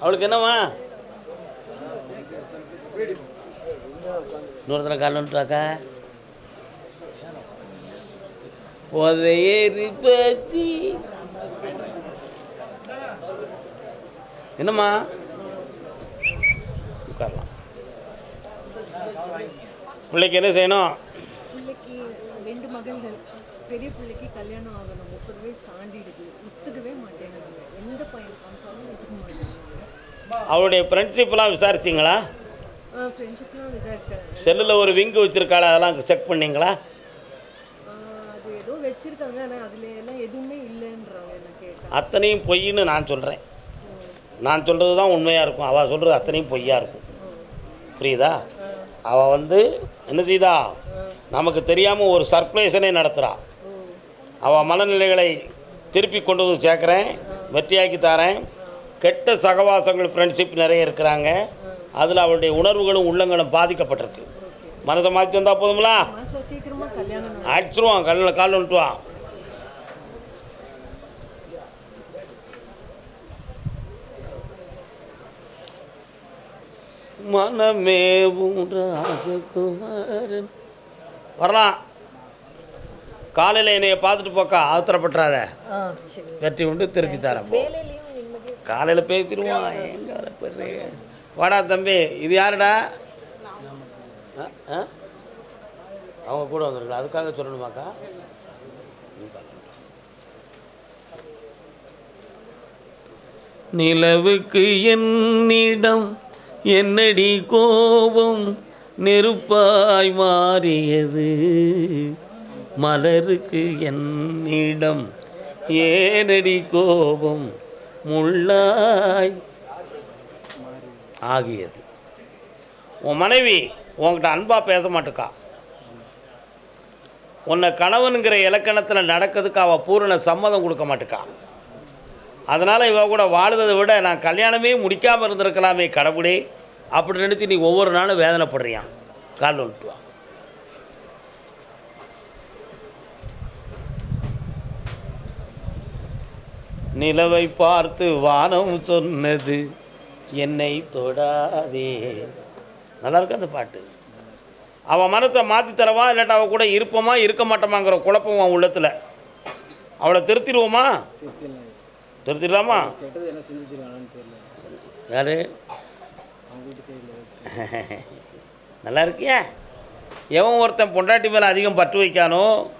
அவளுக்கு என்னவா இன்னொருத்தனை காலன்ட்டாக்கா புதையேறி பற்றி என்னம்மா? உட்காரலாம். பிள்ளைக்கு என்ன செய்யணும்? பிள்ளைக்கு ரெண்டு மகள்கள். பெரிய பிள்ளைக்கு கல்யாணம் ஆகணும். முப்பது வயசு தாண்டிடுது. அவளுடைய ஃப்ரெண்ட்ஷிப்லாம் விசாரிச்சிங்களா? செல்லில் ஒரு விங்கு வச்சுருக்காளா அதெல்லாம் செக் பண்ணீங்களா? அத்தனையும் பொய்ன்னு நான் சொல்கிறேன் நான் சொல்கிறது தான் உண்மையாக இருக்கும். அவள் சொல்கிறது அத்தனையும் பொய்யா இருக்கும். புரியுதா? அவள் வந்து என்ன செய்தா? நமக்கு தெரியாமல் ஒரு சர்ப்ரைஸனே நடத்துகிறா ஓ அவள் மனநிலைகளை திருப்பி கொண்டு வந்து சேர்க்குறேன் வெற்றியாக்கி தரேன். கெட்ட சகவாசங்கள் ஃப்ரெண்ட்ஷிப் நிறைய இருக்கிறாங்க. அதில் அவளுடைய உணர்வுகளும் உள்ளங்களும் பாதிக்கப்பட்டிருக்கு. மனதை மாற்றி வந்தால் போதுங்களா. அடிச்சிருவான் கல்லில் கால் வந்துட்டுவான் மனமேவும் ராஜகுமாரன். வரலாம். காலையில் என்னைய பார்த்துட்டு போக்கா ஆத்திரப்பட்டுறாத வெற்றி உண்டு திருத்தி தரேன் காலையில் பேசிடுவான் எங்க பெரு வாடா தம்பி இது யாருடா? அவங்க கூட வந்திருக்கலாம் அதுக்காக சொல்லணுமாக்கா? நிலவுக்கு என்னிடம் என்னடி கோபம் நெருப்பாய் மாறியது. மலருக்கு என்னிடம் ஏனடி கோபம் முள்ளாய். ஆகியது. உன் மனைவி உன்கிட்ட அன்பாக பேச மாட்டுக்கா. உன்னை கணவனுங்கிற இலக்கணத்தில் நடக்கிறதுக்கு அவள் பூரண சம்மதம் கொடுக்க மாட்டுக்கா. அதனால் இவ கூட வாழ்வதை விட நான் கல்யாணமே முடிக்காமல் இருந்திருக்கலாமே கடவுளே. அப்படி நினச்சி நீ ஒவ்வொரு நாளும் வேதனைப்படுறியான் கால் வந்துட்டு நிலவை பார்த்து வானம் சொன்னது என்னை தொடாதே. நல்லா இருக்கு அந்த பாட்டு. அவள் மனத்தை மாற்றி தரவா இல்லாட்டா அவள் கூட இருப்போமா இருக்க மாட்டோமாங்கிற குழப்பம் அவன் உள்ளத்தில். அவளை திருத்திடுவோமா? திருத்திடலாமா? யாரு? நல்லா இருக்கியா? எவன் ஒருத்தன் பொண்டாட்டி மேலே அதிகம் பற்று வைக்கானோ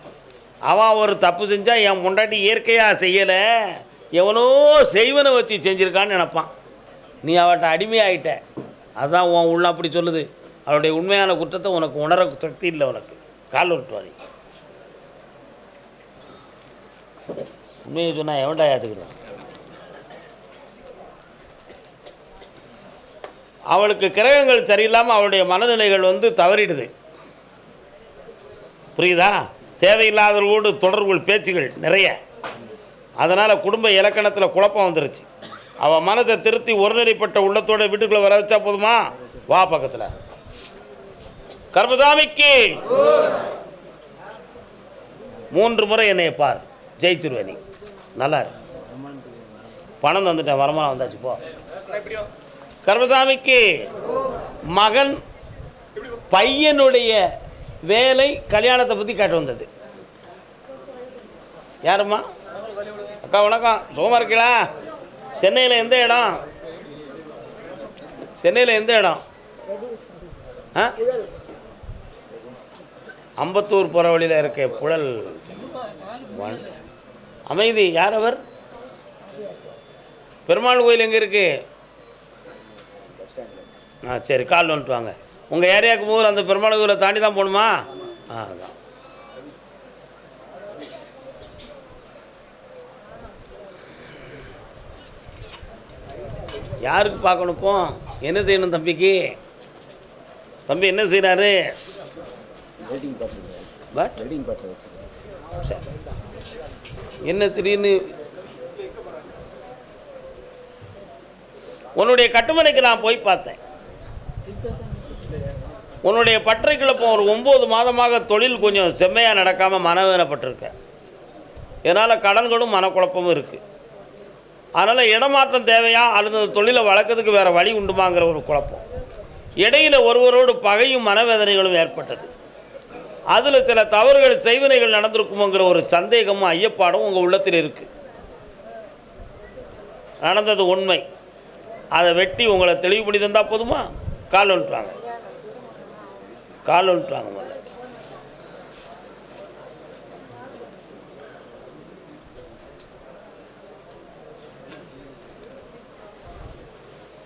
அவன் ஒரு தப்பு செஞ்சால் என் பொண்டாட்டி இயற்கையாக செய்யலை. எவனோ செய்வனை வச்சு செஞ்சுருக்கான்னு நினப்பான். நீ அவட்ட அடிமையாயிட்ட. அதுதான் உன் உள்ள அப்படி சொல்லுது. அவளுடைய உண்மையான குற்றத்தை உனக்கு உணர சக்தி இல்லை உனக்கு. கால் விட்டு வாரி உண்மையை சொன்னால் எவன்டா ஏற்றுக்கிறான் அவளுக்கு கிரகங்கள் சரியில்லாமல் அவளுடைய மனநிலைகள் வந்து தவறிடுது. புரியுதா? தேவையில்லாதவர்களோடு தொடர்புகள் பேச்சுகள் நிறைய. அதனால் குடும்ப இலக்கணத்தில் குழப்பம் வந்துருச்சு. அவள் மனதை திருத்தி ஒருநிலைப்பட்ட உள்ளத்தோட வீட்டுக்குள்ளே வர வச்சா போதுமா? வா பக்கத்தில். கர்மதாமிக்கு மூன்று முறை என்னைய பார். ஜெயிச்சிருவே நீ. நல்லா இரு. பணம் தந்துட்டேன் வரமான வந்தாச்சு போ. கர்மசாமிக்கு மகன் பையனுடைய வேலை கல்யாணத்தை பற்றி கேட்டு வந்தது. யாரும்மா? அக்கா வணக்கம். சுகமாக இருக்கீங்களா? சென்னையில் எந்த இடம்? சென்னையில் எந்த இடம்? ஆ? அம்பத்தூர் போகிற வழியில் இருக்க புழல். அமைதி. யார் அவர்? பெருமாள் கோயில் எங்கே இருக்குது ஆ சரி கால் வந்துட்டு வாங்க. உங்கள் ஏரியாவுக்கு போகிற அந்த பெருமாள் கோயிலை தாண்டி தான் போகணுமா? ஆ அதான். யாருக்கு பார்க்கணும் இப்போ என்ன செய்யணும் தம்பிக்கு? தம்பி என்ன செய்கிறாரு என்ன திடீர்னு? உன்னுடைய கட்டுமனைக்கு நான் போய் பார்த்தேன். உன்னுடைய பற்றைக்குள்ள இப்போ ஒரு ஒம்பது மாதமாக தொழில் கொஞ்சம் செம்மையாக நடக்காமல் மனவேதனைப்பட்டிருக்க. இதனால் கடன்களும் மனக்குழப்பமும் இருக்குது அதனால் இடமாற்றம் தேவையா? அல்லது தொழிலை வளர்க்கறதுக்கு வேறு வழி உண்டுமாங்கிற ஒரு குழப்பம். இடையில் ஒருவரோடு பகையும் மனவேதனைகளும் ஏற்பட்டது. அதில் சில தவறுகள் செய்வினைகள் நடந்திருக்குமோங்கிற ஒரு சந்தேகமும் ஐயப்பாடும் உங்கள் உள்ளத்தில் இருக்குது நடந்தது உண்மை. அதை வெட்டி உங்களை தெளிவு பண்ணி போதுமா? கால் வந்துட்டுவாங்க கால் வந்துட்டுவாங்க முதல்ல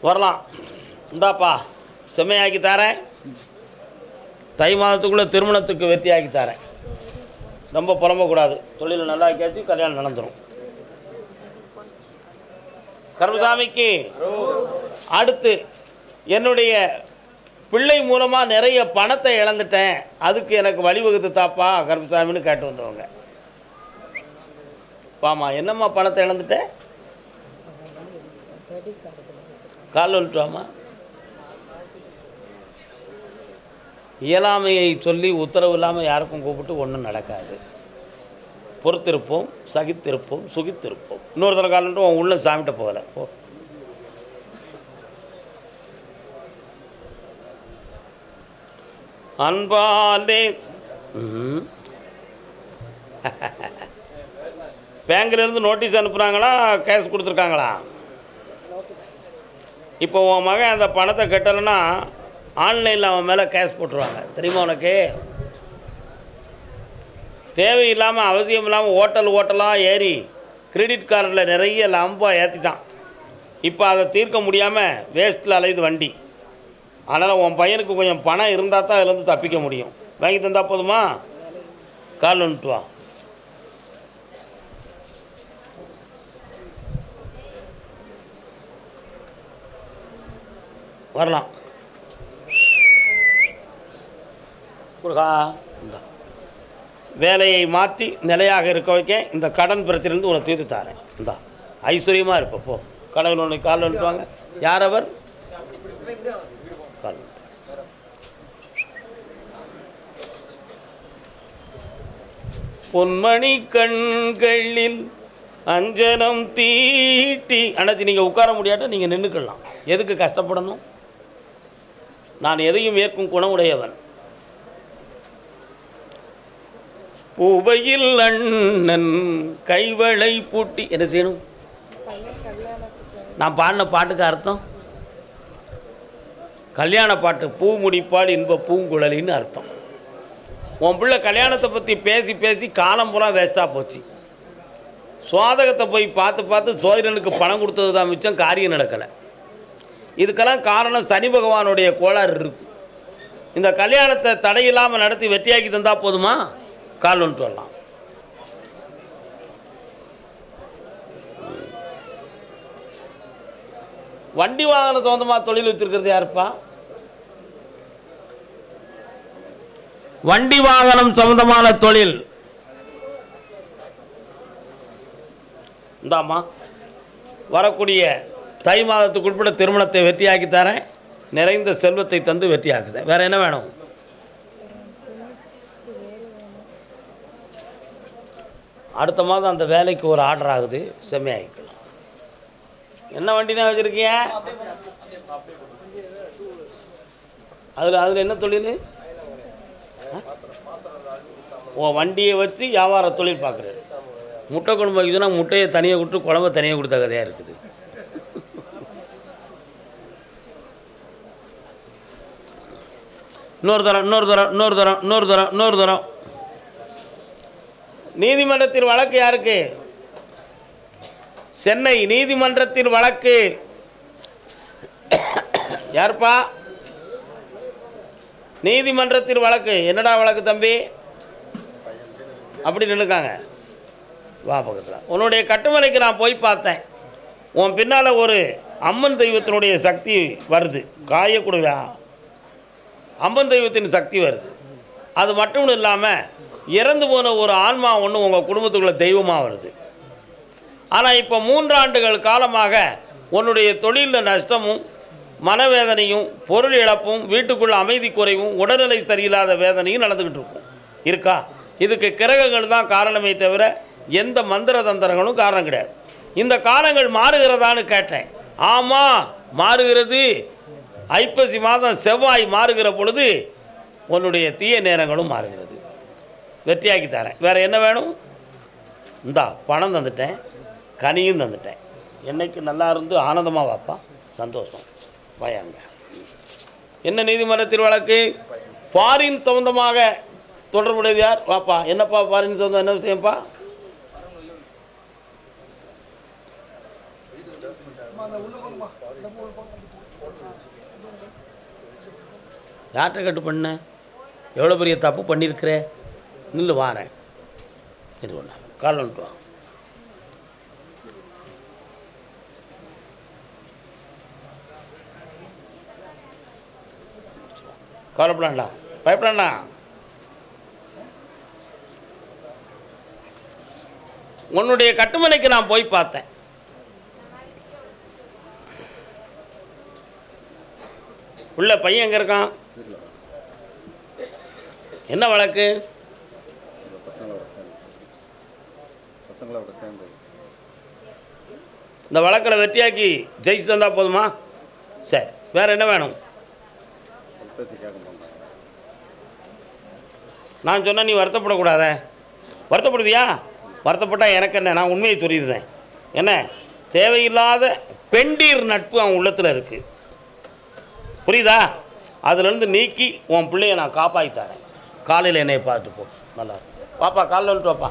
வரலாம். இந்தாப்பா செம்மையாக்கி தரேன். தை மாதத்துக்குள்ளே திருமணத்துக்கு வெற்றியாக்கி தரேன். ரொம்ப புலம்பக்கூடாது. தொழில் நல்லா ஆக்கியாச்சு கல்யாணம் நடந்துடும் கருமசாமிக்கு அடுத்து என்னுடைய பிள்ளை மூலமாக நிறைய பணத்தை இழந்துட்டேன். அதுக்கு எனக்கு வழிவகுத்து தாப்பா கருமசாமின்னு கேட்டு வந்தவங்க. பாமா என்னம்மா பணத்தை இழந்துட்டேன் கால் வந்துட்டுவாமா இயலாமையை சொல்லி உத்தரவு இல்லாமல் யாருக்கும் கூப்பிட்டு ஒன்றும் நடக்காது. பொறுத்திருப்போம் சகித்திருப்போம் சுகித்திருப்போம். இன்னொரு தடவை காலன்ட்டு உன் உள்ள சாமிட்ட போகலை. போ. அன்பாலே பேங்க்லேருந்து நோட்டீஸ் அனுப்புகிறாங்களா கேஷ் கொடுத்துருக்காங்களா? இப்போ உன் மகன் அந்த பணத்தை கட்டலைன்னா ஆன்லைனில் அவன் மேலே கேஷ் போட்டுருவாங்க. தெரியுமா உனக்கு? தேவையில்லாமல் அவசியம் இல்லாமல் ஹோட்டல் ஹோட்டலாக ஏறி கிரெடிட் கார்டில் நிறைய லம்பாக ஏற்றிட்டான் இப்போ அதை தீர்க்க முடியாமல் வேஸ்ட்டில் அலையுது வண்டி. அதனால் உன் பையனுக்கு கொஞ்சம் பணம் இருந்தால் தான் அதுலேருந்து தப்பிக்க முடியும். வாங்கி தந்தால் போதுமா? கால் வந்துட்டு வா. வரலாம். கொடுக்கா இந்தா. வேலையை மாற்றி நிலையாக இருக்க வைக்க இந்த கடன் பிரச்சனைலேருந்து உன்னை தீர்த்து தாரேன். இந்தா. ஐஸ்வர்யமாக இருப்ப போ. கடவுள் உன்னை கால் வந்துட்டுவாங்க யார் அவர்? கால். பொன்மணி கண்களில் அஞ்சனம் தீட்டி அண்ணாச்சி நீங்கள் உட்கார முடியாட்ட நீங்கள் நின்றுக்கலாம் எதுக்கு கஷ்டப்படணும்? நான் எதையும் ஏற்கும் குணமுடையவன். பூவையில் அண்ணன் கைவளை பூட்டி என்ன செய்யணும்? நான் பாடின பாட்டுக்கு அர்த்தம்? கல்யாண பாட்டு பூ முடிப்பால் இன்ப பூங்குழலின்னு அர்த்தம். உன் பிள்ளை கல்யாணத்தை பற்றி பேசி பேசி காலம் பூரா வேஸ்ட்டாக போச்சு. சோதகத்தை போய் பார்த்து பார்த்து சோதரனுக்கு பணம் கொடுத்தது தான் மிச்சம் காரியம் நடக்கலை. இதுக்கெல்லாம் காரணம் சனி பகவானுடைய கோளாறு இருக்கு. இந்த கல்யாணத்தை தடையில்லாமல் நடத்தி வெற்றியாக்கி தந்தால் போதுமா? கால் ஒன்று வரலாம். வண்டி வாகன சொந்தமாக தொழில் வச்சிருக்கிறது யாருப்பா? வண்டி வாகனம் சம்பந்தமான தொழில். இந்தாம்மா வரக்கூடிய தை மாதத்துக்குட்பட திருமணத்தை வெற்றியாக்கி தரேன். நிறைந்த செல்வத்தை தந்து வெற்றியாக்குதேன். வேறு என்ன வேணும்? அடுத்த மாதம் அந்த வேலைக்கு ஒரு ஆர்டர் ஆகுது. செம்மையாகிக்கலாம் என்ன வண்டினா வச்சுருக்கீங்க? அதில் அதில் என்ன தொழில்? உன் வண்டியை வச்சு வியாபார தொழில் பார்க்குறேன் முட்டை குழம்பு வைக்குதுன்னா முட்டையை தனியாக கொடுத்து குழம்ப தனியாக கொடுத்த கதையாக இருக்குது. இன்னொரு தரம் இன்னொரு தரம் இன்னொரு தரம் இன்னொரு தரம் இன்னொரு தரம். நீதிமன்றத்தில் வழக்கு யாருக்கு? சென்னை நீதிமன்றத்தில் வழக்கு. யார்ப்பா? நீதிமன்றத்தில் வழக்கு. என்னடா வழக்கு தம்பி? அப்படி நின்றுக்காங்க வா பக்கத்தில். உன்னுடைய கட்டுமலைக்கு நான் போய் பார்த்தேன். உன் பின்னால் ஒரு அம்மன் தெய்வத்தினுடைய சக்தி வருது. காயக்கூடவா அம்பன் தெய்வத்தின் சக்தி வருது. அது மட்டும் இல்லாமல் இறந்து போன ஒரு ஆன்மா ஒன்று உங்கள் குடும்பத்துக்குள்ளே தெய்வமாக வருது. ஆனால் இப்போ மூன்றாண்டுகள் காலமாக உன்னுடைய தொழிலில் நஷ்டமும் மனவேதனையும் பொருள் இழப்பும் வீட்டுக்குள்ள அமைதி குறைவும் உடல்நிலை சரியில்லாத வேதனையும் நடந்துக்கிட்டு இருக்கும். இருக்கா? இதுக்கு கிரகங்கள் தான் காரணமே தவிர எந்த மந்திர தந்திரங்களும் காரணம் கிடையாது. இந்த காலங்கள் மாறுகிறதான்னு கேட்டேன். ஆமாம் மாறுகிறது. ஐப்பசி மாதம் செவ்வாய் மாறுகிற பொழுது உன்னுடைய தீய நேரங்களும் மாறுகிறது. வெற்றியாக்கி தரேன். வேறு என்ன வேணும்? இந்தா பணம் தந்துட்டேன். கனியும் தந்துட்டேன். என்னைக்கு நல்லா இருந்து ஆனந்தமாக வாப்பா. சந்தோஷம். பயங்க என்ன நீதிமன்றத்தில் வழக்கு ஃபாரின் சம்மந்தமாக தொடர்புடையது யார்? வாப்பா. என்னப்பா ஃபாரின் சொந்தம் என்ன விஷயம்ப்பா? யார்கிட்ட கட்டு பண்ண? எவ்வளோ பெரிய தப்பு பண்ணியிருக்கிற? நில்லு வாரேன். இது ஒன்று கால் வந்துட்டு வா. கவலைப்படாண்டா பயப்படாண்டா உன்னுடைய கட்டுமனைக்கு நான் போய் பார்த்தேன். உள்ள பையன் எங்கே இருக்கான்? என்ன வழக்கு? இந்த வழக்கில் வெற்றியாக்கி ஜெயிச்சு தந்தால் போதுமா? சரி வேற என்ன வேணும்? நான் சொன்னால் நீ வருத்தப்படக்கூடாத. வருத்தப்படுவியா? வருத்தப்பட்டா எனக்கு என்ன? நான் உண்மையை சொல்லியிருந்தேன் என்ன? தேவையில்லாத பெண்டீர் நட்பு அவன் உள்ளத்தில் இருக்குது புரியுதா? அதுலேருந்து நீக்கி உன் பிள்ளைய நான் காப்பாற்றி தரேன். காலையில் என்னை பார்த்து போ. நல்லா பாப்பா காலைல வந்துட்டு வாப்பா.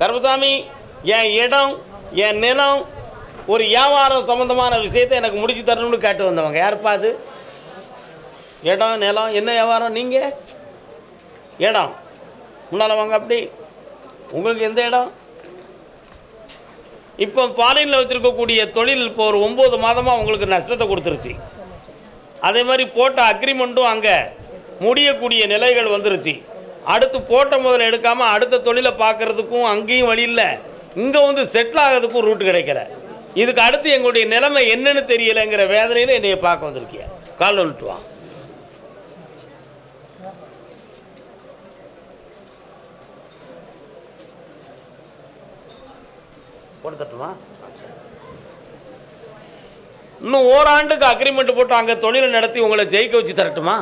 கருப்பசாமி என் இடம் என் நிலம் ஒரு வியாபாரம் சம்மந்தமான விஷயத்தை எனக்கு முடிச்சு தரணும்னு கேட்டு வந்தவங்க. யாருப்பா அது? இடம் நிலம் என்ன வியாபாரம்? நீங்கள் இடம். முன்னால் வாங்க அப்படி. உங்களுக்கு எந்த இடம்? இப்போ ஃபாரினில் வச்சுருக்கக்கூடிய தொழில் இப்போ ஒரு ஒம்பது மாதமாக உங்களுக்கு நஷ்டத்தை கொடுத்துருச்சு. அதே மாதிரி போட்ட அக்ரிமெண்ட்டும் அங்கே முடியக்கூடிய நிலைகள் வந்துருச்சு. அடுத்து போட்ட முதல்ல எடுக்காமல் அடுத்த தொழிலை பார்க்குறதுக்கும் அங்கேயும் வழி இல்லை. இங்கே வந்து செட்டில் ஆகிறதுக்கும் ரூட் கிடைக்கல. இதுக்கு அடுத்து எங்களுடைய நிலைமை என்னன்னு தெரியலைங்கிற வேதனையில் என்னையை பார்க்க வந்திருக்கிய? கால் வந்துட்டு போட்டு தட்டுமா இன்னும் ஓராண்டுக்கு அக்ரிமெண்ட் போட்டு அங்கே தொழிலை நடத்தி உங்களை ஜெயிக்க வச்சு தரட்டுமா?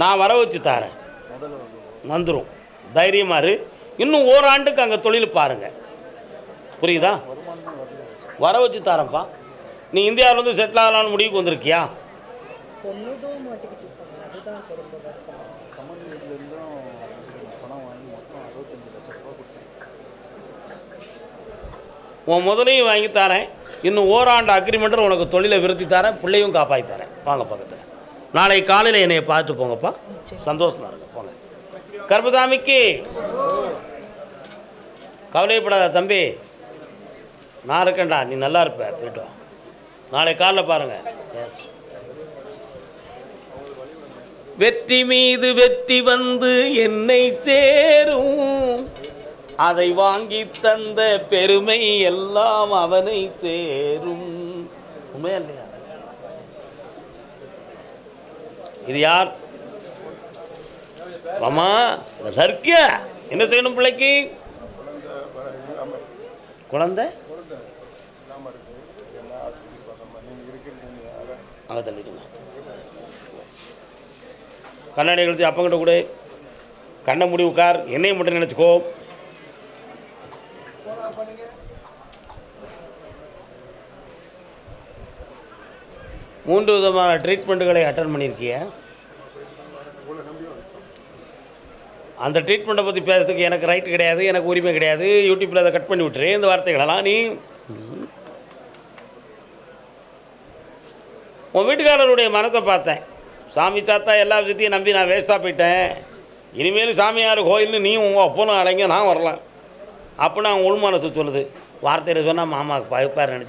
நான் வர வச்சு தரேன். வந்துடும் தைரியமா இரு. இன்னும் ஓராண்டுக்கு அங்கே தொழில் பாருங்க. புரியுதா? வர வச்சு தரேன்ப்பா. நீ இந்தியாவில் வந்து செட்டில் ஆகலான்னு முடிவுக்கு வந்திருக்கியா? பொண்ணு தான் மாட்டிக்கிச்சு சாமி அதுதான் இப்போ ரொம்ப வருத்தம். சம்மன் வீட்லேருந்தும் பணம் வாங்கி மொத்தம் அறுபத்தஞ்சு லட்சம் ரூபா கொடுத்தாங்க உன் முதலையும் வாங்கி தரேன். இன்னும் ஓராண்டு அக்ரிமெண்ட்டில் உனக்கு தொழிலை விருத்தி தரேன் பிள்ளையும் காப்பாற்றி தரேன். வாங்க பக்கத்தில். நாளை காலையில் என்னைய பார்த்து போங்கப்பா. சந்தோஷமா இருங்க போங்க. கர்பசாமிக்கு கவலைப்படாத தம்பி. நான் இருக்கேன்டா நீ நல்லா இருப்ப போயிட்டு வா. நாளை காலைல பாருங்க. Yes. வெற்றி மீது வெற்றி வந்து என்னை சேரும். அதை வாங்கி தந்த பெருமை எல்லாம் அவனை சேரும். உண்மையா இது யார்? மாமா சர்க்கியா. என்ன செய்யணும் பிள்ளைக்கு? குழந்தை? அங்கே தள்ளிடுங்க. கண்ணாடி கழுத்து அப்பங்கிட்ட கூட. கண்ணை முடி உட்கார். என்னையும் மட்டும் நினச்சிக்கோ. மூன்று விதமான ட்ரீட்மெண்ட்டுகளை அட்டன் பண்ணியிருக்கிய. அந்த ட்ரீட்மெண்ட்டை பற்றி பேசுறதுக்கு எனக்கு ரைட் கிடையாது எனக்கு உரிமை கிடையாது. யூடியூப்பில் அதை கட் பண்ணி விட்டுரு. இந்த வார்த்தைகளெல்லாம் நீ உன் வீட்டுக்காரருடைய மனத்தை பார்த்தேன். சாமி சாத்தா எல்லா விஷயத்தையும் நம்பி நான் வேஸ்ட்டாக போயிட்டேன். இனிமேல் சாமியார் கோயில்னு நீ உங்கள் அப்பனும் அடங்கி நான் வரலாம் அப்படின்னு அவங்க உள் மனசு சொல்லுது. வார்த்தையில் சொன்னால் மாமாவுக்கு பகுப்பார் நினச்சி